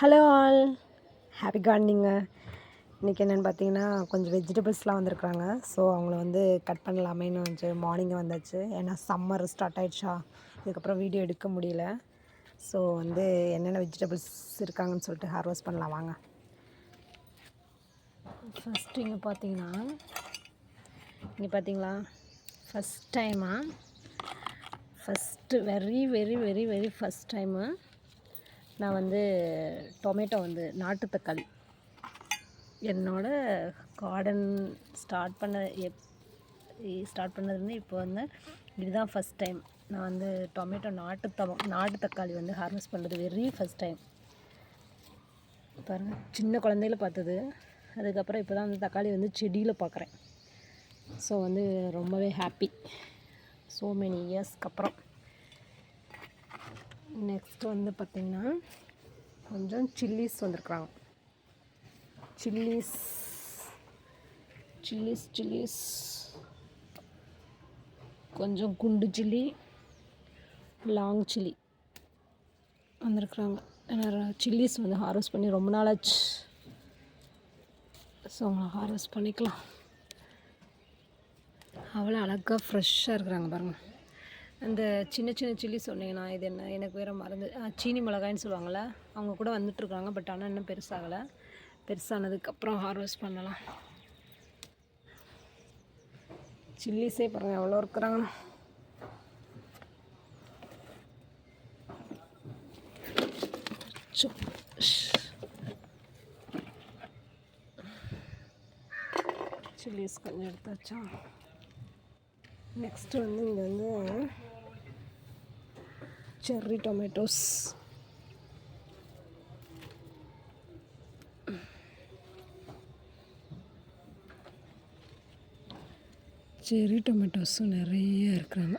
Hello all happy கார்டனிங்க இன்றைக்கி என்னென்னு பார்த்தீங்கன்னா கொஞ்சம் வெஜிடபிள்ஸ்லாம் வந்திருக்குறாங்க. ஸோ அவங்கள வந்து கட் பண்ணலாமேன்னு வந்து மார்னிங் வந்தாச்சு. ஏன்னா சம்மர் ஸ்டார்ட் ஆகிடுச்சா இதுக்கப்புறம் வீடியோ எடுக்க முடியல. ஸோ வந்து என்னென்ன வெஜிடபிள்ஸ் இருக்காங்கன்னு சொல்லிட்டு ஹார்வெஸ்ட் பண்ணலாம். வாங்க. ஃபஸ்ட்டு இங்கே பார்த்தீங்கன்னா இங்கே பார்த்தீங்களா? ஃபஸ்ட் டைமா first very very very very first time நான் வந்து டொமேட்டோ வந்து நாட்டு தக்காளி. என்னோட கார்டன் ஸ்டார்ட் பண்ண எப் ஸ்டார்ட் பண்ணதுலேருந்து இப்போ வந்து இதுதான் ஃபஸ்ட் டைம் நான் வந்து டொமேட்டோ நாட்டு நாட்டு தக்காளி வந்து ஹார்னஸ் பண்ணுறது வெரி ஃபஸ்ட் டைம் பாருங்கள் சின்ன குழந்தையில பார்த்தது. அதுக்கப்புறம் இப்போ தான் வந்து தக்காளி வந்து செடியில் பார்க்குறேன் ஸோ வந்து ரொம்பவே ஹாப்பி ஸோ மெனி இயர்ஸ்க்கு அப்புறம். நெக்ஸ்ட் வந்து பார்த்திங்கன்னா கொஞ்சம் சில்லிஸ் வந்திருக்குறாங்க. சில்லிஸ் சில்லிஸ் சில்லிஸ் கொஞ்சம் குண்டு சில்லி லாங் சில்லி வந்திருக்குறாங்க. ஏன்னா சில்லிஸ் வந்து ஹார்வெஸ்ட் பண்ணி ரொம்ப நாளாச்சு. ஸோ அவங்கள ஹார்வெஸ்ட் பண்ணிக்கலாம். அவ்வளோ அழகாக ஃப்ரெஷ்ஷாக இருக்கிறாங்க பாருங்கள் அந்த சின்ன சின்ன சில்லி சொன்னீங்கன்னா இது என்ன? எனக்கு வேறு மறந்து சீனி மிளகாய்ன்னு சொல்லுவாங்கள்ல அவங்க கூட வந்துட்டுருக்காங்க பட் ஆனால் இன்னும் பெருசாகலை. பெருசானதுக்கப்புறம் ஹார்வெஸ்ட் பண்ணலாம். சில்லிஸே பாருங்கள் எவ்வளோ இருக்கிறாங்க சில்லிஸ் கொஞ்சம் எடுத்தாச்சா நெக்ஸ்ட்டு வந்து இங்கே வந்து செர்ரி டொமேட்டோஸ் செர்ரி டொமேட்டோஸும் நிறைய இருக்கிறாங்க.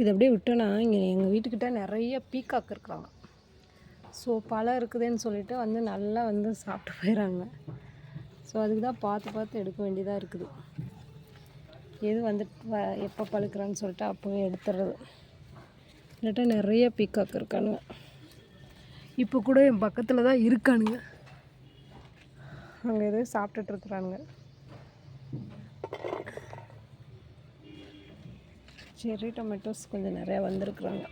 இது அப்படியே விட்டோன்னா இங்கே எங்கள் வீட்டுக்கிட்ட நிறைய பீக்காக் இருக்கிறாங்க. ஸோ பழம் இருக்குதுன்னு சொல்லிட்டு வந்து நல்லா வந்து சாப்பிட்டு போயிடறாங்க ஸோ அதுக்கு தான் பார்த்து பார்த்து எடுக்க வேண்டியதாக இருக்குது. எது வந்து வ- எப்போ பழுக்கிறான்னு சொல்லிட்டு அப்போவே எடுத்துடுறது இல்லாட்டா நிறைய பீக்காக் இருக்கானுங்க. இப்போ கூட என் பக்கத்தில் தான் இருக்கானுங்க. அங்கே எதோ சாப்பிட்டுட்டு இருக்கிறானுங்க. செர்ரி டொமேட்டோஸ் கொஞ்சம் நிறையா வந்திருக்குறாங்க.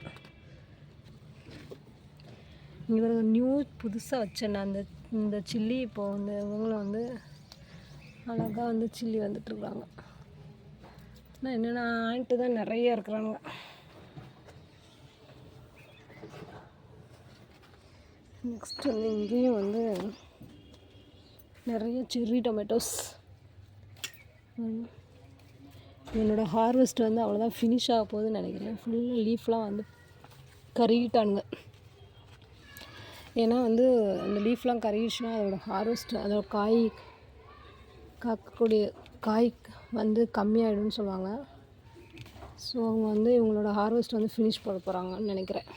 இங்கே ஒரு நியூ புதுசாக வச்சேன் அந்த இந்த சில்லி இப்போ வந்து இவங்களும் வந்து அழகாக வந்து சில்லி வந்துட்டுருக்காங்க ஆனால் என்னென்ன ஆண்ட்டு தான் நிறைய இருக்கிறாங்க. நெக்ஸ்ட் வந்து இங்கேயும் வந்து நிறைய செர்ரி டொமேட்டோஸ் என்னோடய ஹார்வெஸ்ட் வந்து அவ்வளோதான் ஃபினிஷ் ஆக போகுதுன்னு நினைக்கிறேன். ஃபுல்லாக லீஃப்லாம் வந்து கருகிட்டானுங்க. ஏன்னா வந்து அந்த லீஃப்லாம் கருகிடுச்சுன்னா அதோட ஹார்வெஸ்ட் அதோட காய் காக்கக்கூடிய காய் வந்து கம்மியாகிடும்னு சொல்லுவாங்க. ஸோ அவங்க வந்து இவங்களோட ஹார்வெஸ்ட் வந்து ஃபினிஷ் பண்ண போகிறாங்கன்னு நினைக்கிறேன்.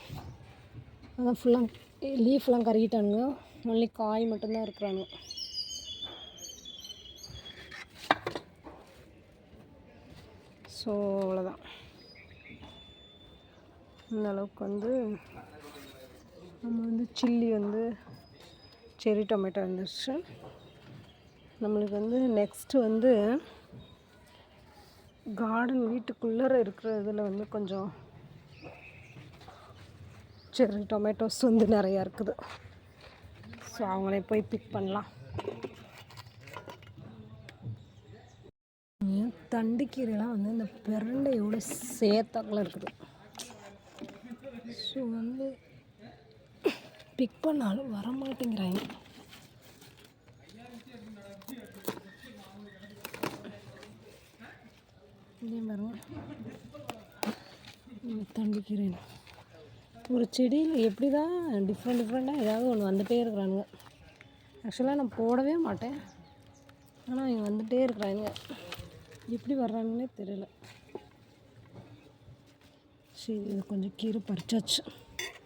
அதான் ஃபுல்லாக லீஃப்லாம் கருகிட்டானுங்க. ஒன்லி காய் மட்டும்தான் இருக்கிறானுங்க. ஸோ அவ்வளோதான் இந்த அளவுக்கு வந்து நம்ம வந்து சில்லி வந்து செரி டொமேட்டோ வந்துருச்சு. நம்மளுக்கு வந்து நெக்ஸ்ட்டு வந்து கார்டன் வீட்டுக்குள்ளே இருக்கிற இதில் வந்து கொஞ்சம் செரி டொமேட்டோஸ் வந்து நிறையா இருக்குது. ஸோ அவங்களே போய் பிக் பண்ணலாம். தண்டுக்கீரைலாம் வந்து இந்த பிரண்டையோட சேர்த்தாக்குல இருக்குது. ஸோ வந்து பிக் பண்ணாலும் வர இதே பாருங்கள் தண்டிக்கிறேன் ஒரு செடியில் எப்படி தான் டிஃப்ரெண்ட் டிஃப்ரெண்ட்டாக ஏதாவது ஒன்று வந்துகிட்டே இருக்கிறானுங்க. ஆக்சுவலாக நான் போடவே மாட்டேன். ஆனால் இங்கே வந்துகிட்டே இருக்கிறானுங்க. எப்படி வர்றாங்கன்னே தெரியல. சரி இது கொஞ்சம் கீரை பறிச்சாச்சு.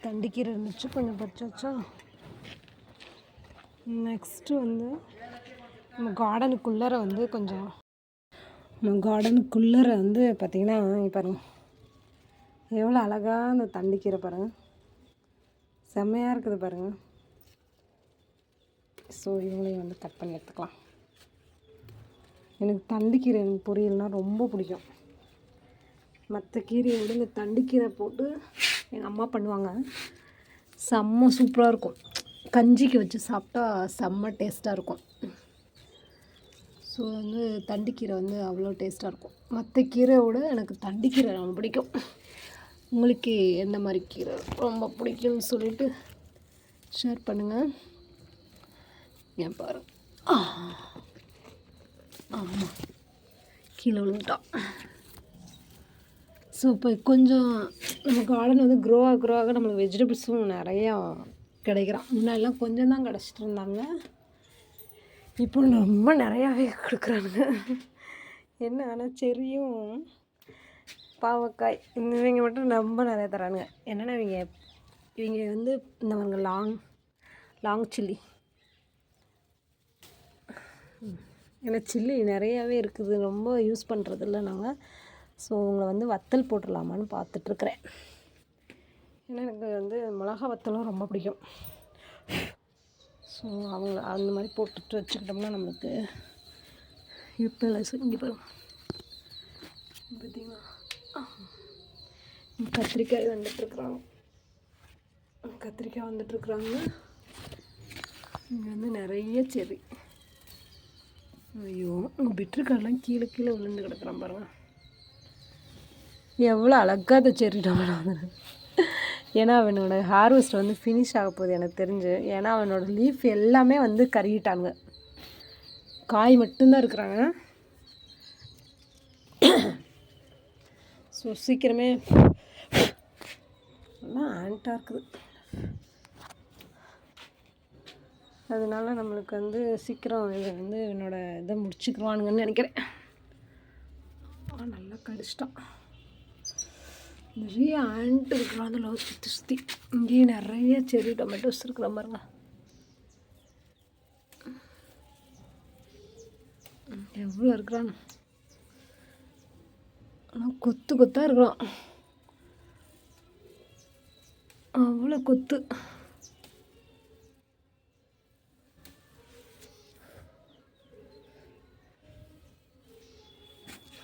தண்டு கீரை இருந்துச்சு கொஞ்சம் பறிச்சாச்சா? நெக்ஸ்ட்டு வந்து நம்ம கார்டனுக்குள்ளார வந்து கொஞ்சம் நம்ம கார்டனுக்குள்ளார வந்து பார்த்திங்கன்னா பாருங்க. எவ்வளோ அழகாக அந்த தண்டிக்கீரை பாருங்கள் செம்மையாக இருக்குது பாருங்க. ஸோ இவங்களையும் வந்து கட் பண்ணி எடுத்துக்கலாம். எனக்கு தண்டுக்கீரை எனக்கு பொரியல்னால் ரொம்ப பிடிக்கும். மற்ற கீரையை விட இந்த தண்டுக்கீரை போட்டு எங்கள் அம்மா பண்ணுவாங்க. செம்ம சூப்பராக இருக்கும். கஞ்சிக்கு வச்சு சாப்பிட்டா செம்ம டேஸ்ட்டாக இருக்கும். ஸோ வந்து தண்டுக்கீரை வந்து அவ்வளோ டேஸ்ட்டாக இருக்கும். மற்ற கீரையோட எனக்கு தண்டுக்கீரை ரொம்ப பிடிக்கும். உங்களுக்கு எந்த மாதிரி கீரை ரொம்ப பிடிக்கும்னு சொல்லிட்டு ஷேர் பண்ணுங்கள் ஏன் பாரு. ஆமாம் கீழே விழுந்துட்டான் ஸோ இப்போ கொஞ்சம் நம்ம கார்டன் வந்து க்ரோ ஆக க்ரோ ஆக நம்மளுக்கு வெஜிடபிள்ஸும் நிறையா கிடைக்கிறான். முன்னாடிலாம் கொஞ்சம் தான் கிடச்சிட்டு இருந்தாங்க. இப்போ ரொம்ப நிறையாவே கொடுக்குறானுங்க என்ன ஆனால் செரியும். பாவக்காய் இந்த இவங்க மட்டும் ரொம்ப நிறைய தரானுங்க. என்னென்னா இவங்க இவங்க வந்து இந்த மாதிரி லாங் லாங் சில்லி ஏன்னா சில்லி நிறையாவே இருக்குது. ரொம்ப யூஸ் பண்ணுறதில்ல நாங்கள் ஸோ உங்களை வந்து வத்தல் போட்டுடலாமான்னு பார்த்துட்ருக்குறேன் ஏன்னா எனக்கு வந்து மிளகா வத்தலும் ரொம்ப பிடிக்கும். ஸோ அவங்க அந்த மாதிரி போட்டுட்டு வச்சுக்கிட்டோம்னா நம்மளுக்கு இப்போ இங்கே பாருங்க. பார்த்தீங்களா? கத்திரிக்காய் வந்துட்டுருக்குறாங்க கத்திரிக்காய் வந்துட்டுருக்குறாங்க இங்கே வந்து நிறைய செடி. ஐயோ பெட்ருக்காரெலாம் கீழே கீழே விழுந்து கிடக்குறான் பாருங்க. எவ்வளோ அழகாக அந்த செடி டொமேட்டோ ஏன்னா அவனோட ஹார்வெஸ்ட் வந்து ஃபினிஷ் ஆக போகுது எனக்கு தெரிஞ்சு. ஏன்னா அவனோட லீஃப் எல்லாமே வந்து கருகிட்டாங்க காய் மட்டும்தான் இருக்கிறாங்க. ஸோ சீக்கிரமே. எல்லாம் ஆண்ட்டாக இருக்குது. அதனால நம்மளுக்கு வந்து சீக்கிரம் இதை வந்து என்னோடய இதை முடிச்சுக்குவானுங்கன்னு நினைக்கிறேன். நல்லா கடிச்சிட்டான். நிறைய ஆண்ட் இருக்கிறோம் அதில் சுற்றி சுற்றி இங்கேயும் நிறைய செரி டொமேட்டோஸ் இருக்கிற மாதிரிங்க எவ்வளோ இருக்கிறான்? ஆனால் கொத்து கொத்தாக இருக்கிறான். அவ்வளோ கொத்து.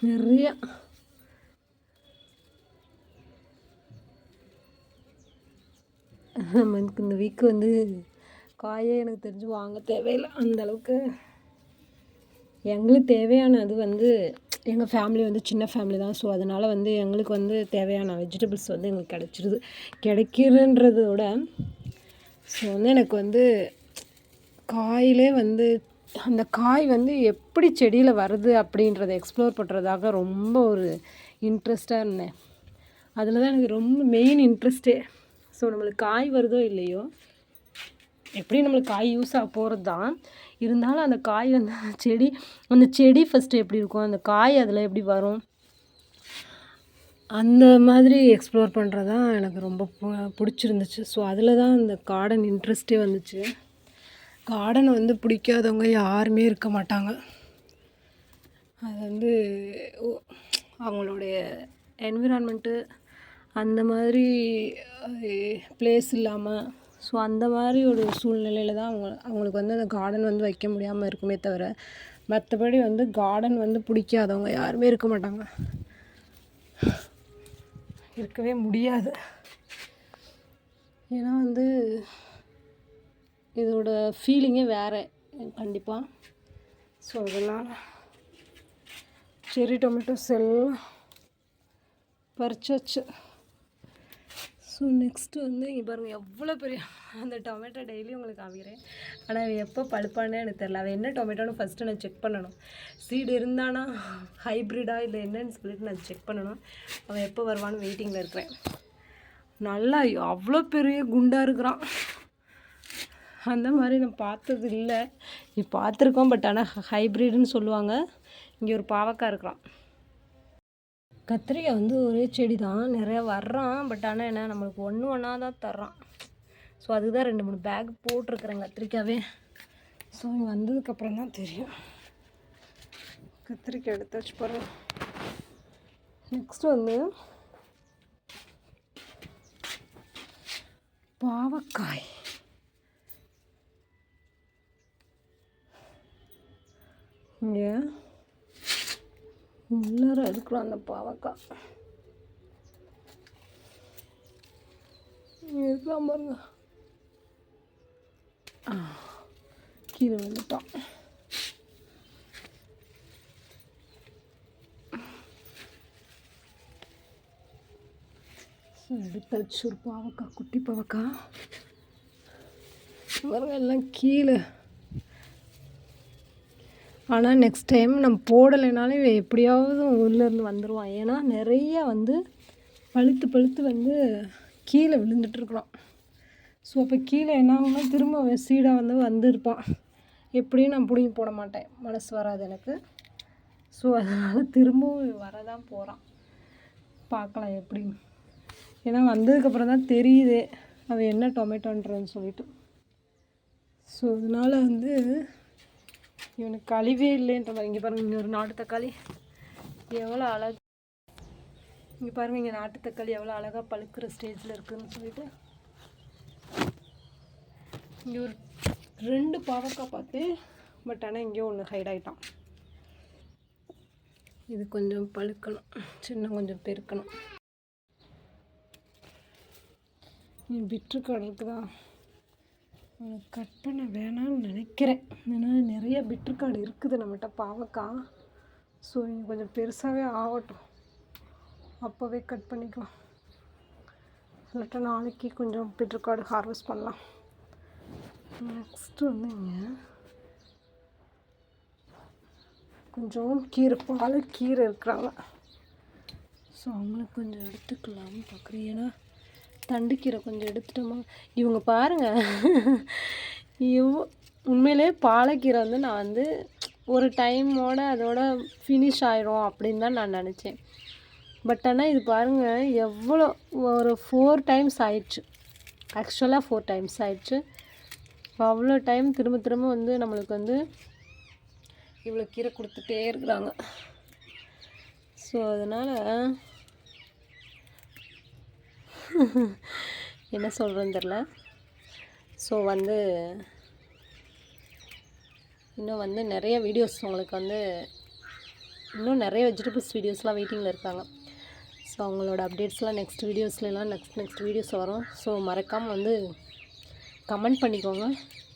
நிறையா. நமக்கு இந்த வீக் வந்து காயே எனக்கு தெரிஞ்சு வாங்க தேவையில்லை. அந்தளவுக்கு எங்களுக்கு தேவையானது வந்து எங்கள் ஃபேமிலி வந்து சின்ன ஃபேமிலி தான். ஸோ அதனால் வந்து எங்களுக்கு வந்து தேவையான வெஜிடபிள்ஸ் வந்து எங்களுக்கு கிடச்சிருது. கிடைக்கிறன்றதை விட ஸோ வந்து எனக்கு வந்து காயிலே வந்து அந்த காய் வந்து எப்படி செடியில் வருது அப்படின்றத எக்ஸ்ப்ளோர் பண்ணுறதாக ரொம்ப ஒரு இன்ட்ரெஸ்டாக இருந்தேன். அதில் தான் எனக்கு ரொம்ப மெயின் இன்ட்ரெஸ்ட்டே ஸோ நம்மளுக்கு காய் வருதோ இல்லையோ எப்படி நம்மளுக்கு காய் யூஸ் ஆக போகிறது தான். இருந்தாலும் அந்த காய் வந்து செடி அந்த செடி ஃபஸ்ட்டு எப்படி இருக்கும் அந்த காய் அதில் எப்படி வரும் அந்த மாதிரி எக்ஸ்ப்ளோர் பண்ணுறது தான் எனக்கு ரொம்ப பிடிச்சிருந்துச்சு. ஸோ அதில் தான் அந்த கார்டன் இன்ட்ரெஸ்ட்டே வந்துச்சு. கார்டனை வந்து பிடிக்காதவங்க யாருமே இருக்க மாட்டாங்க. அது வந்து அவங்களுடைய என்விரான்மெண்ட்டு அந்த மாதிரி ப்ளேஸ் இல்லாமல் ஸோ அந்த மாதிரி ஒரு சூழ்நிலையில் தான் அவங்க அவங்களுக்கு வந்து அந்த கார்டன் வந்து வைக்க முடியாமல் இருக்குமே தவிர மற்றபடி வந்து கார்டன் வந்து பிடிக்காதவங்க யாருமே இருக்க மாட்டாங்க. இருக்கவே முடியாது. ஏன்னா வந்து இதோட ஃபீலிங்கே வேறு கண்டிப்பாக ஸோ அதனால் செரி டொமேட்டோஸ் எல்லாம் பறிச்சாச்சு. ஸோ நெக்ஸ்ட்டு வந்து இங்கே பாருங்கள் எவ்வளோ பெரிய அந்த டொமேட்டோ டெய்லி உங்களுக்கு காமிக்கிறேன். ஆனால் அவன் எப்போ பழுப்பானே எனக்கு தெரில அவன் என்ன டொமேட்டோன்னு ஃபஸ்ட்டு நான் செக் பண்ணணும். சீடு இருந்தானா ஹைப்ரிடா இல்லை என்னன்னு சொல்லிட்டு நான் செக் பண்ணணும். அவன் எப்போ வருவான்னு வெயிட்டிங்கில் இருக்கிறேன். நல்லா அவ்வளோ பெரிய குண்டாக இருக்கிறான். அந்த மாதிரி நான் பார்த்தது இல்லை. நீ பார்த்துருக்கோம் பட் ஆனால் ஹைப்ரிடுன்னு சொல்லுவாங்க. இங்கே ஒரு பாவக்காய் இருக்கிறான். கத்திரிக்காய் வந்து ஒரே செடி தான் நிறையா வர்றான் பட் ஆனால் என்ன நம்மளுக்கு ஒன்று ஒன்றா தான் தர்றான். ஸோ அதுக்கு தான் ரெண்டு மூணு பேக் போட்டிருக்குறேன் கத்திரிக்காவே. ஸோ இங்கே வந்ததுக்கப்புறம் தான் தெரியும். கத்திரிக்காய் எடுத்து வச்சு பாருங்க. நெக்ஸ்ட் வந்து பாவக்காய். இங்கே உள்ளார இருக்கிறோம் அந்த பாவக்காய். இருக்கலாம் பாருங்க. கீழே வந்துட்டோம் எடுத்தாச்சு ஒரு பாவக்காய் குட்டி பாவக்காய். பாருங்க எல்லாம் கீழே ஆனால் நெக்ஸ்ட் டைம் நம்ம போடலைனாலும் இவன் எப்படியாவது உள்ளேருந்து வந்துடுவான் ஏன்னா நிறைய வந்து பழுத்து பழுத்து வந்து கீழே விழுந்துட்டுருக்குறோம் ஸோ அப்போ கீழே என்ன ஆகும்னா திரும்ப அவன் சீடாக வந்து வந்திருப்பான். எப்படியும் நான் பிடிங்கி போட மாட்டேன். மனசு வராது எனக்கு. ஸோ அதனால் திரும்பவும் வரதான் போகிறான் பார்க்கலாம் எப்படி. ஏன்னா வந்ததுக்கப்புறம் தான் தெரியுது அவன் என்ன டொமேட்டோன்றன்னு சொல்லிட்டு. ஸோ அதனால் வந்து இவனுக்கு கழிவே இல்லைன்ற மாதிரி. இங்கே பாருங்கள் இங்கே ஒரு நாட்டு தக்காளி. எவ்வளோ அழகு இங்கே பாருங்கள் இங்கே நாட்டு தக்காளி எவ்வளோ அழகாக பழுக்கிற ஸ்டேஜில் இருக்குதுன்னு சொல்லிட்டு. இங்கே ஒரு ரெண்டு பாவக்காய் பார்த்தேன் பட் ஆனால் இங்கேயும் ஒன்று ஹைட் ஆகிட்டான் இது கொஞ்சம் பழுக்கணும். சின்ன கொஞ்சம் பெருக்கணும். நீ பிட்ருக்காடு இருக்குதா கட் பண்ண வேணாம்னு நினைக்கிறேன். ஏன்னா நிறைய பிட்ருக்காடு இருக்குது நம்மகிட்ட பாவக்காய் ஸோ இங்கே கொஞ்சம் பெருசாகவே ஆகட்டும். அப்போவே கட் பண்ணிக்கலாம். இல்லாட்டா நாளைக்கு கொஞ்சம் பிட்ருக்காடு ஹார்வெஸ்ட் பண்ணலாம். நெக்ஸ்ட்டு வந்து இங்கே கொஞ்சம் கீரை பால் கீரை இருக்கிறாங்க. ஸோ அவங்களுக்கு கொஞ்சம் எடுத்துக்கலாம்னு பார்க்குறேன் ஏன்னா தண்டுக்கீரை கொஞ்சம் எடுத்துட்டோமா? இவங்க பாருங்கள் இவ் உண்மையிலே பாலக்கீரை வந்து நான் வந்து ஒரு டைமோட அதோட ஃபினிஷ் ஆயிரும் அப்படின்னு தான் நான் நினச்சேன். பட் ஆனால் இது பாருங்கள் எவ்வளோ ஒரு ஃபோர் டைம்ஸ் ஆயிடுச்சு. ஆக்சுவலாக ஃபோர் டைம்ஸ் ஆயிடுச்சு. அவ்வளோ டைம் திரும்ப திரும்ப வந்து நம்மளுக்கு வந்து இவ்வளோ கீரை கொடுத்துட்டே இருக்கிறாங்க. ஸோ அதனால் என்ன சொல்கிறேன்னு தெரில ஸோ வந்து இன்னும் வந்து நிறைய வீடியோஸ் உங்களுக்கு வந்து இன்னும் நிறைய வெஜிடபிள்ஸ் வீடியோஸ்லாம் வெயிட்டிங்கில் இருக்காங்க. ஸோ அவங்களோட அப்டேட்ஸ்லாம் நெக்ஸ்ட் வீடியோஸ்லாம் நெக்ஸ்ட் நெக்ஸ்ட் வீடியோஸ் வரும். ஸோ மறக்காமல் வந்து கமெண்ட் பண்ணிக்கோங்க.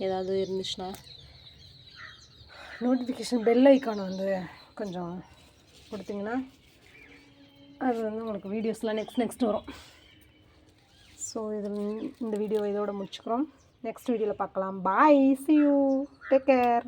ஏதாவது இருந்துச்சுன்னா நோட்டிஃபிகேஷன் பெல் ஐக்கான் வந்து கொஞ்சம் கொடுத்தீங்கன்னா அது வந்து உங்களுக்கு வீடியோஸ்லாம் நெக்ஸ்ட் நெக்ஸ்ட் வரும். ஸோ இதில் இந்த வீடியோ இதோட முடிச்சுக்கிறோம். நெக்ஸ்ட் வீடியோவில் பார்க்கலாம். Bye see you take care